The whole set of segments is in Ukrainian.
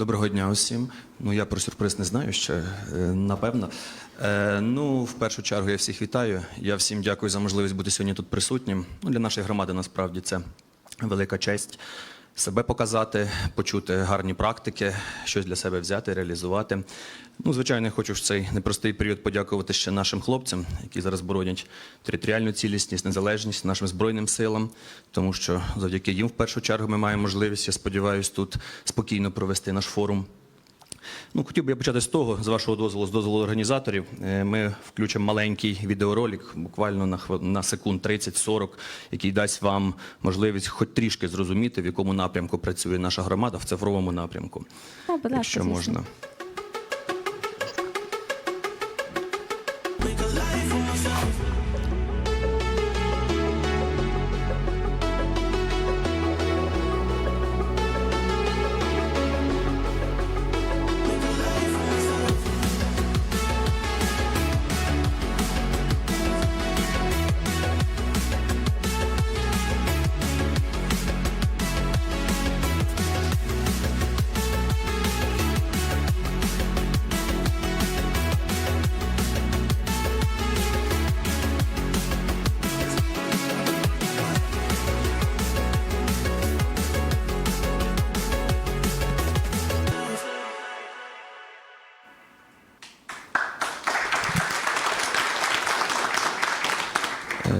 Доброго дня усім. Ну я про сюрприз не знаю ще, е, напевно. Е, ну, в першу чергу я всіх вітаю. Я всім дякую за можливість бути сьогодні тут присутнім. Ну, для нашої громади насправді це велика честь. Себе показати, почути гарні практики, щось для себе взяти, реалізувати. Ну, звичайно, я хочу в цей непростий період подякувати ще нашим хлопцям, які зараз боронять територіальну цілісність, незалежність нашим збройним силам, тому що завдяки їм в першу чергу ми маємо можливість, я сподіваюся, тут спокійно провести наш форум. Ну, хотів би я почати з того, з вашого дозволу, з дозволу організаторів. Е, Ми включимо маленький відеоролик, буквально на на секунд 30-40, який дасть вам можливість хоч трішки зрозуміти, в якому напрямку працює наша громада в цифровому напрямку. О, будь ласка, якщо звісно. можна.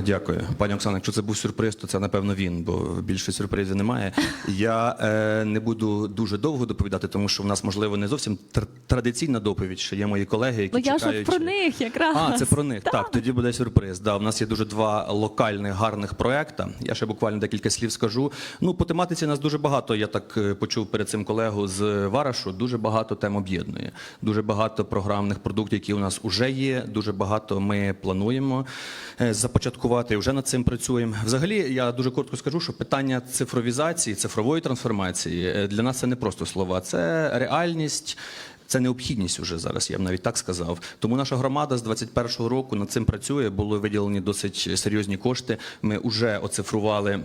Дякую. Пані Оксана, якщо це був сюрприз, то це напевно він, бо більше сюрпризів немає. Я е, не буду дуже довго доповідати, тому що в нас, можливо, не зовсім тр- традиційна доповідь, що є мої колеги, які Ну я чекають. от про них якраз. А, це про них. Так. Так, тоді буде сюрприз. Да, у нас є дуже два локальних гарних проекта. Я ще буквально декілька слів скажу. Ну, по тематиці нас дуже багато. Я так е, почув перед цим колегу з Варашу. Дуже багато тем об'єднує. Дуже багато програмних продуктів, які у нас вже є. Дуже багато ми плануємо е, започаткувати. І Вже над цим працюємо. Взагалі, я дуже коротко скажу, що питання цифровізації, цифрової трансформації е, для нас це не просто слова, це реальність. Це необхідність уже зараз, я б навіть так сказав. Тому наша громада з 21-го року над цим працює. Були виділені досить серйозні кошти. Ми вже оцифрували.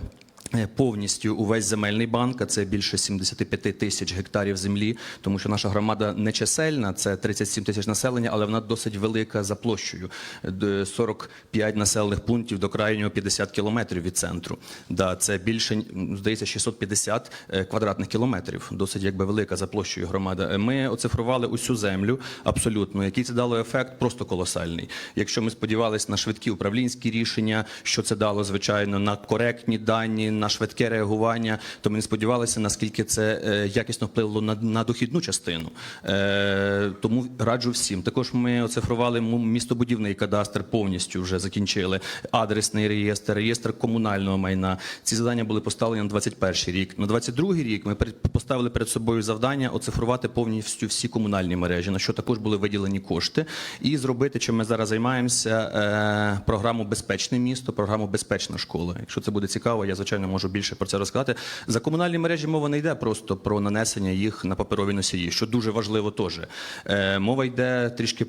Повністю увесь земельний банк, а це більше 75 тисяч гектарів землі, тому що наша громада не чисельна, це 37 тисяч населення, але вона досить велика за площею. Д- 45 населених пунктів до крайнього 50 кілометрів від центру. Да, це більше здається 650 е, квадратних кілометрів. Досить якби велика за площею громада. Е, Ми оцифрували усю землю абсолютно. Який це дало ефект? Просто колосальний. Якщо ми сподівалися на швидкі управлінські рішення, що це дало звичайно на коректні дані, на швидке реагування, то ми не сподівалися, наскільки це е, якісно вплинуло на, на дохідну частину. Е, тому раджу всім. Також ми оцифрували містобудівний кадастр повністю вже закінчили. Адресний реєстр, реєстр комунального майна. Ці завдання були поставлені на 21 рік. На 22 рік ми поставили перед собою завдання оцифрувати повністю всі комунальні мережі, на що також були виділені кошти, і зробити, чим ми зараз займаємося, е, програму Безпечне місто, програму Безпечна школа. Якщо це буде цікаво, я звичайно можу більше про це розказати. За комунальні мережі мова не йде просто про нанесення їх на паперові носії, що дуже важливо теж. Е, Мова йде трішки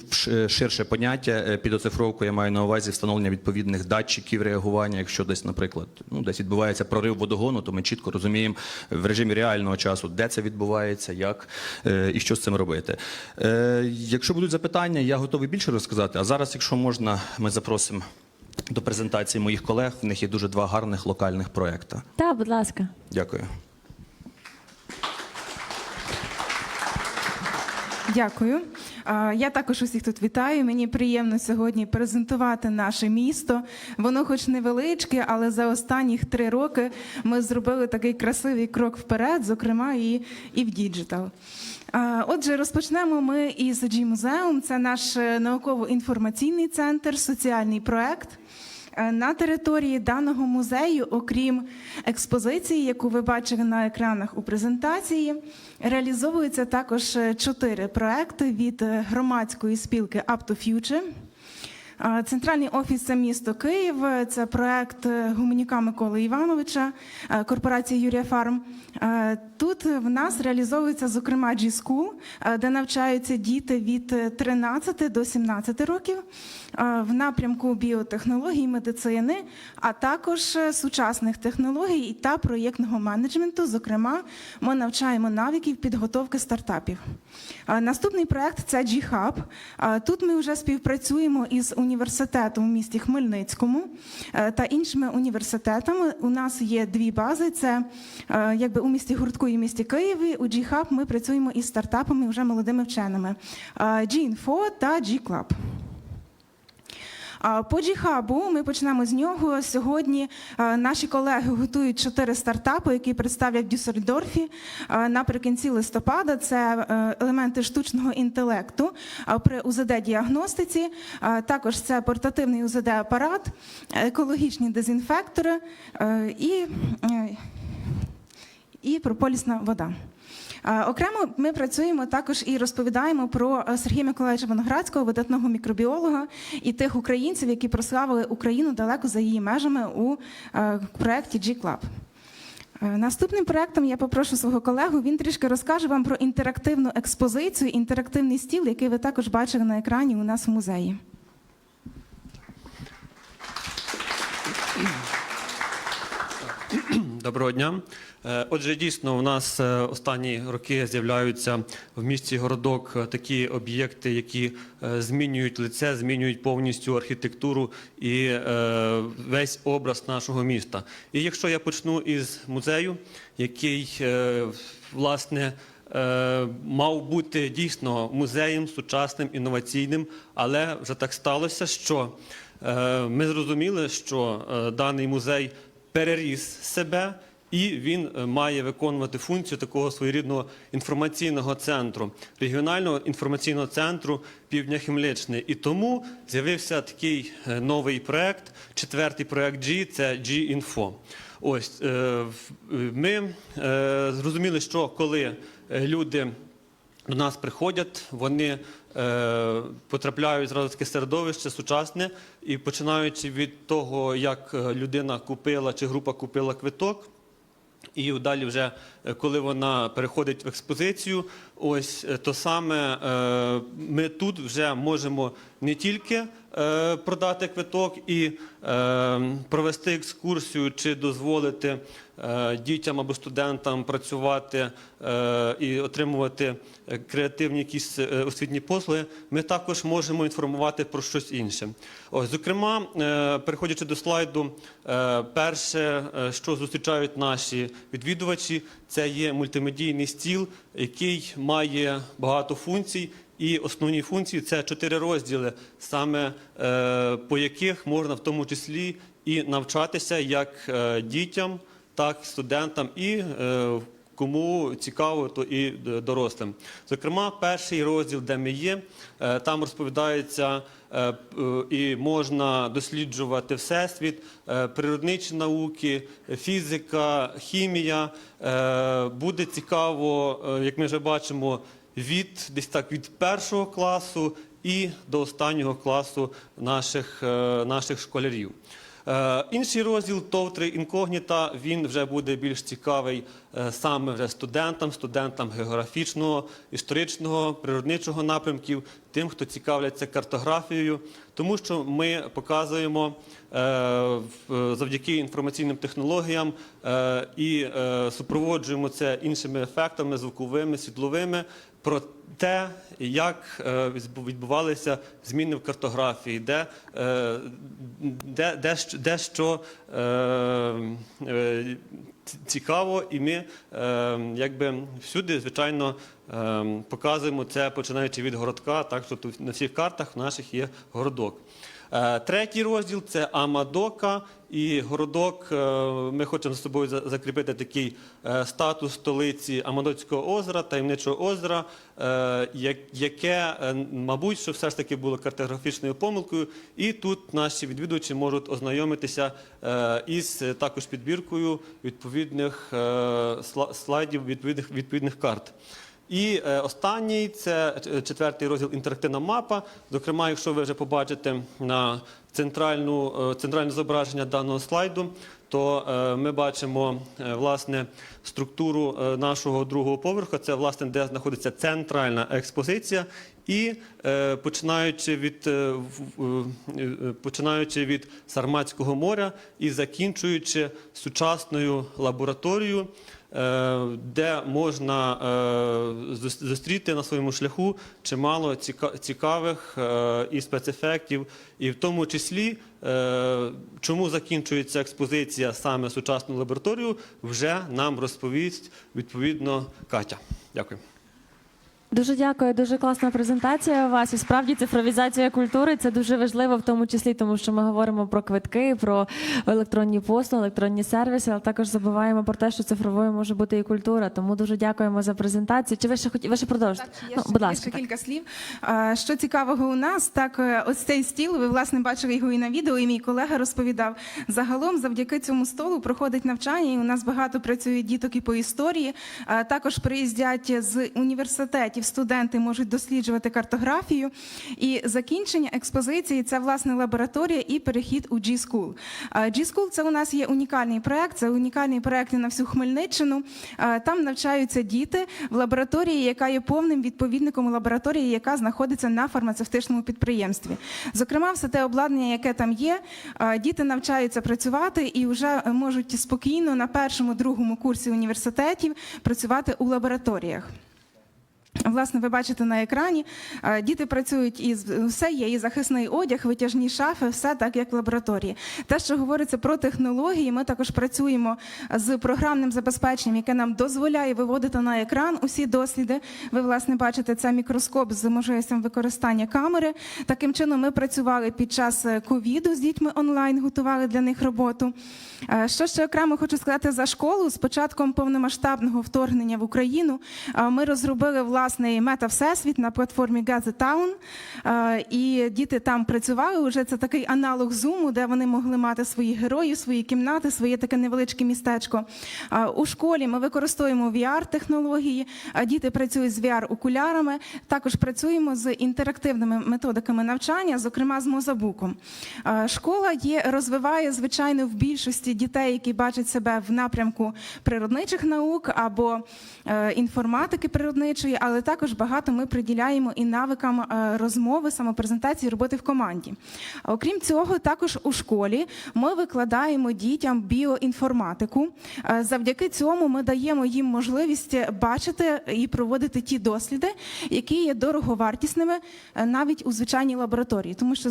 ширше поняття. Е, Під оцифровку я маю на увазі встановлення відповідних датчиків реагування. Якщо десь, наприклад, ну десь відбувається прорив водогону, то ми чітко розуміємо в режимі реального часу, де це відбувається, як е, і що з цим робити. Е, Якщо будуть запитання, я готовий більше розказати. А зараз, якщо можна, ми запросимо до презентації моїх колег. В них є дуже два гарних локальних проекти. Так, будь ласка. Дякую. Дякую. Я також усіх тут вітаю. Мені приємно сьогодні презентувати наше місто. Воно, хоч невеличке, але за останніх три роки ми зробили такий красивий крок вперед, зокрема і, і в діджитал. Отже, розпочнемо ми із G-музеум. Це наш е, науково-інформаційний центр, соціальний проект. Е, На території даного музею, окрім експозиції, яку ви бачили на екранах у презентації, реалізовуються також е, чотири проекти від е, громадської спілки Up to Future. Центральний офіс це місто Київ. Це проект е, гуманіка Миколи Івановича, е, корпорації Юрія Фарм. Е, Тут в нас реалізовується зокрема G-School, де навчаються діти від е, 13 до 17 років в напрямку біотехнологій, медицини, а також сучасних технологій та проєктного менеджменту. Зокрема, ми навчаємо навиків підготовки стартапів. Наступний проект це G-Hub. Тут ми вже співпрацюємо із університетом у місті Хмельницькому е, та іншими університетами. У нас є дві бази: це е, якби у місті Гуртку і місті Києві. У G-Hub ми працюємо із стартапами вже молодими вченими е, G-Info та G-Club. По G-Hub ми почнемо з нього. Сьогодні е, наші колеги готують чотири стартапи, які представлять в Дюссельдорфі е, наприкінці листопада. Це е, елементи штучного інтелекту при УЗД-діагностиці. Також це портативний УЗД-апарат, екологічні дезінфектори і, і прополісна вода. Окремо ми працюємо також і розповідаємо про е, Сергія Миколаївича Виноградського, видатного мікробіолога і тих українців, які прославили Україну далеко за її межами у е, проєкті G-Club. Е, Наступним проектом я попрошу свого колегу. Він трішки розкаже вам про інтерактивну експозицію, інтерактивний стіл, який ви також бачили на екрані у нас в музеї. Доброго дня. Е, Отже, дійсно, у нас е, останні роки з'являються в місті городок е, такі об'єкти, які змінюють лице, змінюють повністю архітектуру і весь образ нашого міста. І якщо я почну із музею, який власне. Мав бути дійсно музеєм сучасним, інноваційним, але вже так сталося, що ми зрозуміли, що даний музей переріс себе, і він е, має виконувати функцію такого своєрідного інформаційного центру, регіонального інформаційного центру півдня Хмельниччини. І тому з'явився такий е, новий проект, четвертий проект G, це G-Info. Ось е, ми зрозуміли, що коли люди до нас приходять, вони потрапляють зразу таке середовище сучасне, і починаючи від того, як е, людина купила чи група купила квиток. І далі, вже е, коли вона переходить в експозицію, ось е, то саме е, ми тут вже можемо не тільки е, продати квиток і провести екскурсію чи дозволити дітям або студентам працювати і отримувати креативні якісь освітні послуги, ми також можемо інформувати про щось інше. Ось, зокрема, переходячи до слайду, перше, що зустрічають наші відвідувачі, це є мультимедійний стіл, який має багато функцій. І основні функції це чотири розділи, саме е, по яких можна в тому числі і навчатися як е, дітям, так і студентам, і е, кому цікаво, то і е, дорослим. Зокрема, перший розділ, де ми є, е, там розповідається е, і можна досліджувати всесвіт, природничі науки, фізика, хімія. Буде цікаво, як ми вже бачимо, від десь так від першого класу і до останнього класу наших, наших школярів. Е, Інший розділ Товтри інкогніта він вже буде більш цікавий е, саме вже студентам, студентам географічного, історичного, природничого напрямків, тим, хто цікавляться картографією, тому що ми показуємо е, завдяки інформаційним технологіям і супроводжуємо це іншими ефектами, звуковими, світловими. Про те, як е, відбу- відбувалися зміни в картографії, де, е, де, де, де що е, цікаво, і ми якби всюди, звичайно, показуємо це, починаючи від городка, так що тут на всіх картах наших є городок. Е, Третій розділ це Амадока і городок. е, Ми хочемо за собою закріпити такий е, статус столиці Амадоцького озера, таємничого озера, яке, мабуть, що все ж таки було картографічною помилкою. І тут наші відвідувачі можуть ознайомитися із також підбіркою відповідних слайдів, відповідних, відповідних карт. І е, останній це е, четвертий розділ інтерактивна мапа. Зокрема, якщо ви вже побачите на центральну, е, центральне зображення даного слайду, то ми бачимо власне структуру нашого другого поверху. Це власне де знаходиться центральна експозиція. І е, починаючи від е, е, починаючи від Сарматського моря і закінчуючи сучасною лабораторією, де можна зустріти на своєму шляху чимало ціка- цікавих і спецефектів, і в тому числі, чому закінчується експозиція саме сучасною лабораторією, вже нам розповість відповідно Катя. Дякую. Дуже дякую, дуже класна презентація у вас. І справді цифровізація культури це дуже важливо, в тому числі, тому що ми говоримо про квитки, про електронні послуги, електронні сервіси, але також забуваємо про те, що цифровою може бути і культура. Тому дуже дякуємо за презентацію. Чи ви ще хоті... ви ще продовжите? Так, ну, ще, будь ласка, ще так. кілька слів. Що цікавого у нас, так е, ось цей стіл, ви власне бачили його і на відео, і мій колега розповідав. Загалом, завдяки цьому столу проходить навчання, і у нас багато працює діток і по історії. Також приїздять з університетів студенти, можуть досліджувати картографію. І закінчення експозиції це власне лабораторія і перехід у G-School. G-School – це у нас є унікальний проект, це унікальний проект на всю Хмельниччину. Там навчаються діти в лабораторії, яка є повним відповідником лабораторії, яка знаходиться на фармацевтичному підприємстві. Зокрема, все те обладнання, яке там є, діти навчаються працювати і вже можуть спокійно на першому другому курсі університетів працювати у лабораторіях. Власне, ви бачите на екрані, е, діти працюють із все є, і захисний одяг, витяжні шафи, все так як в лабораторії. Те, що говориться про технології, ми також працюємо з програмним забезпеченням, яке нам дозволяє виводити на екран усі досліди. Ви власне бачите це мікроскоп з можливістю використання камери. Таким чином, ми працювали під час е, ковіду з дітьми онлайн, готували для них роботу. Е, Що ще окремо хочу сказати за школу? З початком повномасштабного вторгнення в Україну ми розробили власний мета-всесвіт на платформі Gather Town, Е, і діти там працювали. Уже це такий аналог Zoom, де вони могли мати свої герої, свої кімнати, своє таке невеличке містечко. Е, У школі ми використовуємо VR-технології, діти працюють з VR-окулярами. Також працюємо з інтерактивними методиками навчання, зокрема з мозабуком. Е, Школа є розвиває звичайно в більшості дітей, які бачать себе в напрямку природничих наук або е, інформатики природничої, але також багато ми приділяємо і навикам е, розмови, самопрезентації, роботи в команді. Окрім цього, також у школі ми викладаємо дітям біоінформатику. Е, Завдяки цьому ми даємо їм можливість бачити і проводити ті досліди, які є дороговартісними е, навіть у звичайній лабораторії, тому що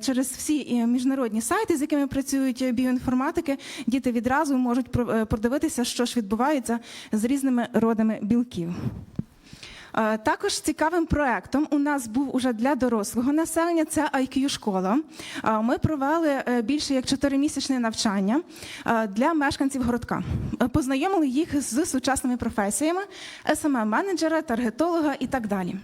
через всі міжнародні сайти, з якими працюють біоінформатики, діти відразу можуть продивитися, що ж відбувається з різними родами білків. Також цікавим проектом у нас був уже для дорослого населення це IQ школа. Ми провели е, більше як чотиримісячне навчання е, для мешканців городка. Е, Познайомили їх з сучасними професіями smm менеджера таргетолога і так далі.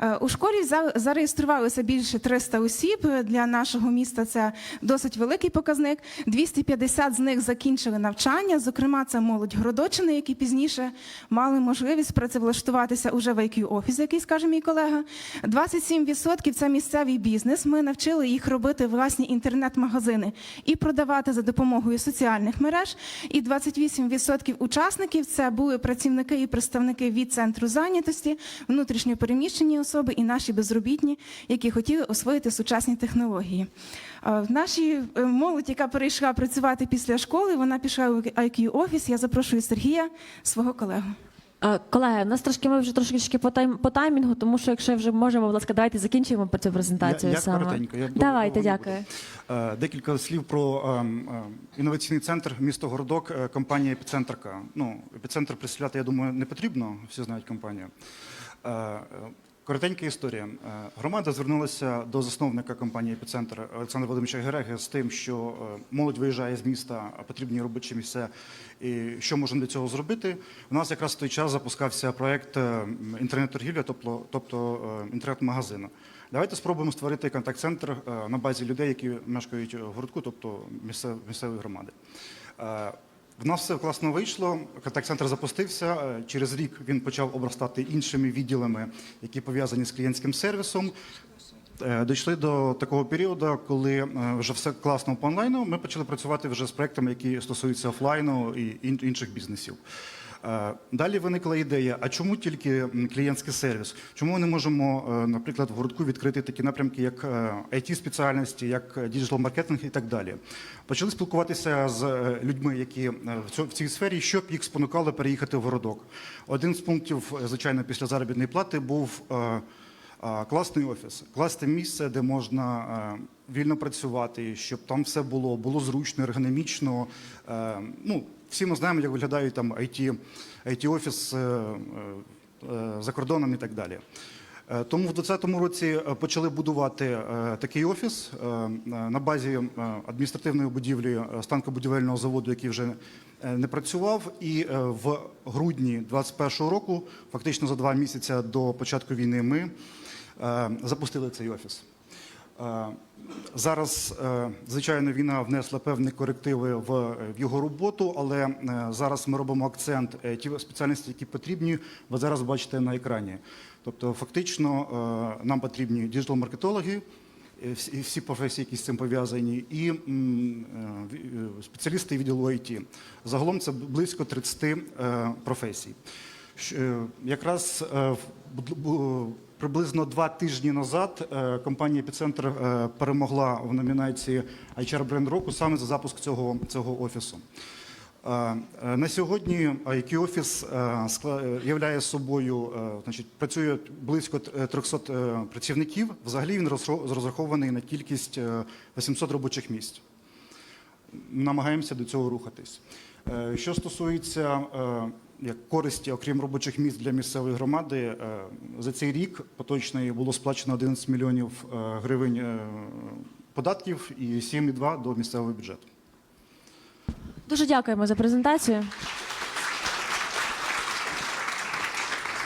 Е, У школі за- зареєструвалося більше 300 осіб. Для нашого міста це досить великий показник. 250 з них закінчили навчання. Зокрема, це молодь Городочини, які пізніше мали можливість працевлаштуватися уже в IQ офіс, який скаже мій колега. 27% це місцевий бізнес. Ми навчили їх робити власні інтернет-магазини і продавати за допомогою соціальних мереж. І 28% учасників це були працівники і представники від центру зайнятості, внутрішньо переміщені особи і наші безробітні, які хотіли освоїти сучасні технології. Е, В нашій е, молодь, яка перейшла працювати після школи, вона пішла у IQ офіс. Я запрошую Сергія, свого колегу. Е, Колеги, у нас трошки ми вже трошки по тайм по таймінгу, тому що якщо вже можемо, будь ласка, давайте закінчуємо про цю презентацію. Я- я саме. коротенько, я Давайте, дякую. буду. Е, Декілька слів про ем, ем, інноваційний центр місто Городок, е, компанія Епіцентрка. Ну, епіцентр представляти, я думаю, не потрібно, всі знають компанію. Коротенька історія. Е, Громада звернулася до засновника компанії Епіцентр Олександра Володимировича Гереги з тим, що е, молодь виїжджає з міста, а потрібні робочі місця. І що можемо для цього зробити? У нас якраз в той час запускався проект е, інтернет-торгівля, тобто, тобто інтернет-магазину. Давайте спробуємо створити контакт-центр на базі людей, які мешкають в городку, тобто місцев- місцевої громади. В нас все класно вийшло. Контакт-центр запустився. Е, Через рік він почав обростати іншими відділами, які пов'язані з клієнтським сервісом. Е, Дійшли до такого періоду, коли е, вже все класно по онлайну. Ми почали працювати вже з проектами, які стосуються офлайну і інших бізнесів. Е, Далі виникла ідея: а чому тільки клієнтський сервіс? Чому ми не можемо, е, наприклад, в городку відкрити такі напрямки, як it спеціальності, як діджитал маркетинг і так далі? Почали спілкуватися з е, людьми, які е, в цій сфері, щоб їх спонукало переїхати в городок. Один з пунктів, е, звичайно, після заробітної плати був. е, Класний офіс, класне місце, де можна е, вільно працювати, щоб там все було, було зручно, ергономічно. Е, Ну, всі ми знаємо, як виглядають там IT, IT-офіс е, е, е, за кордоном і так далі. Тому в 2020 році почали будувати такий офіс на базі адміністративної будівлі станкобудівельного заводу, який вже не працював. І в грудні 2021 року, фактично за два місяці до початку війни, ми запустили цей офіс. Е, Зараз, е, звичайно, війна внесла певні корективи в, його роботу, але е, зараз ми робимо акцент ті спеціальності, які потрібні, ви зараз бачите на екрані. Тобто, фактично, нам потрібні діджитал-маркетологи, всі, професії, які з цим пов'язані, і спеціалісти відділу IT. Загалом це близько 30 е, професій. Е, Якраз е, приблизно два тижні назад е, компанія Епіцентр перемогла в номінації HR Бренд року саме за запуск цього, цього офісу. На сьогодні IQ офіс являє собою, значить, працює близько е, 300 е, працівників. Взагалі він розрахований на кількість е, 800 робочих місць намагаємося до цього рухатись. Що стосується як користі, окрім робочих місць для місцевої громади, е, за цей рік поточний було сплачено 11 мільйонів е, гривень е, податків і 7,2 до місцевого бюджету. Дуже дякуємо за презентацію.